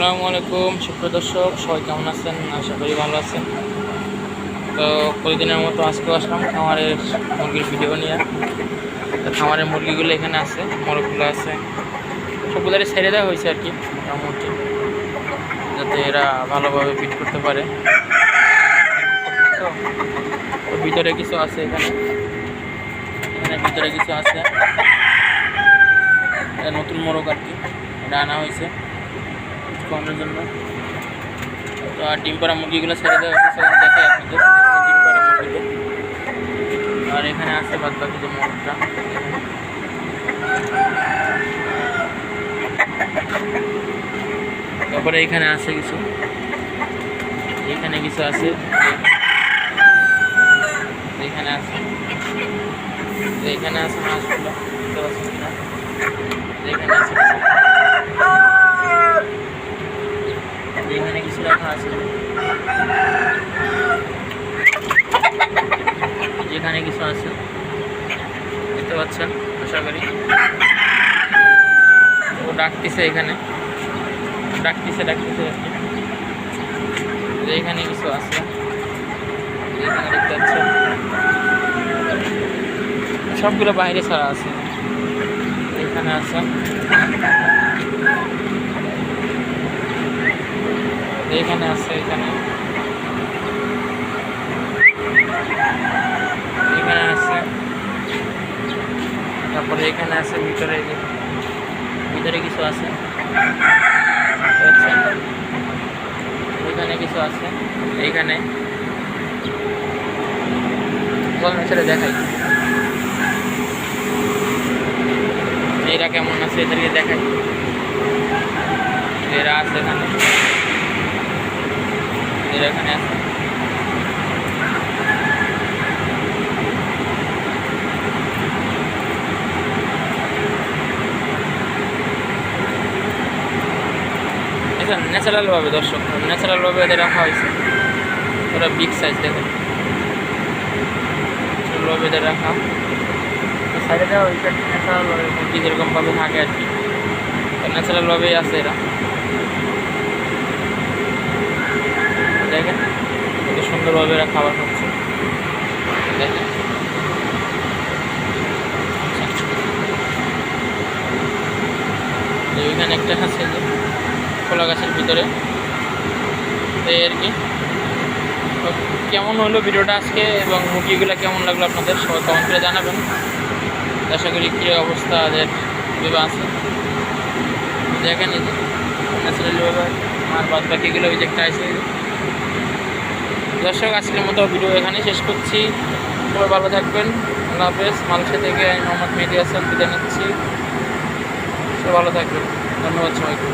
আসসালামু আলাইকুম, সুপ্রিয় দর্শক, সবাই কেমন আছেন? আশা করি ভালো আছেন। তো প্রতিদিনের মতো আজকেও আসলাম খামারের মুরগির ভিডিও নিয়ে। খামারের মুরগিগুলো এখানে আছে, মোরগগুলো আছে। সবগুলোরই ছেড়ে দেওয়া হয়েছে আর কি, মোটামুটি, যাতে এরা ভালোভাবে ফিট করতে পারে। তো ভিতরে কিছু আছে এখানে। এখানে ভিতরে কিছু আছে। নতুন মোরগ আর কি, এটা আনা হয়েছে। খাওয়ানোর জন্য। তো আর ডিম পাড়া মুরগিগুলো ছেড়ে দেওয়া দেখাই আপনাদের ডিম পাড়া মুরগিগুলো। আর এখানে আছে বাদ বাকি যে মোরগটা। তারপরে এখানে আছে কিছু। এখানে কিছু আছে। এখানে আছে। এখানে আছে মাছগুলো। এখানে আছে রাখা আছে যেখানে কিছু আছে। দেখতে পাচ্ছেন, আশা করি। ও ডাকতেছে এখানে। ডাকতেছে ডাকতেছে। এখানে কিছু আছে। এখানে দেখতে পাচ্ছেন। সবগুলো বাইরে ছাড়া আছে। এখানে আছে। এখানে আছে, এখানে। এখানে আছে। তারপরে এখানে আছে, ভিতরে ভিতরে কিছু আছে। আচ্ছা। এখানে কিছু আছে, এইখানে। ছেড়ে দেখাই। এরা কেমন আছে, এদেরকে দেখাই। এরা আছে এখানে। এরা এখানে আছে। ন্যাচারালভাবে দর্শক ন্যাচারালভাবে এদের রাখা হয়েছে। ওরা বিগ সাইজ দেখেন ন্যাচারালভাবে এদের রাখা। সাইডে দেওয়া হয়েছে ন্যাচারালভাবে যেরকমভাবে থাকে আর কি। ন্যাচারালভাবেই আছে এরা দেখেন কত সুন্দরভাবে এরা খাবার খাচ্ছে। দেখেন। তো এখানে একটা আছে যে খোলা গাছের ভিতরে। তো এই আর কি। কেমন হলো ভিডিওটা আজকে এবং মুরগিগুলো কেমন লাগল আপনাদের? সবাই কমেন্ট করে জানাবেন। আশা করি কী অবস্থা কীভাবে আছে। দেখেন এই যে ন্যাচারালিভাবে আর বাদ বাকিগুলো ওই যে একটা আছে দর্শক, আজকের মতো ভিডিও এখানে শেষ করছি। সবাই ভালো থাকবেন। আল্লাহ হাফেজ। মালয়েশিয়া থেকে আমি মোহাম্মদ মেহেদি হাসান বিদায় নিচ্ছি। সবাই ভালো থাকবেন। ধন্যবাদ সবাইকে।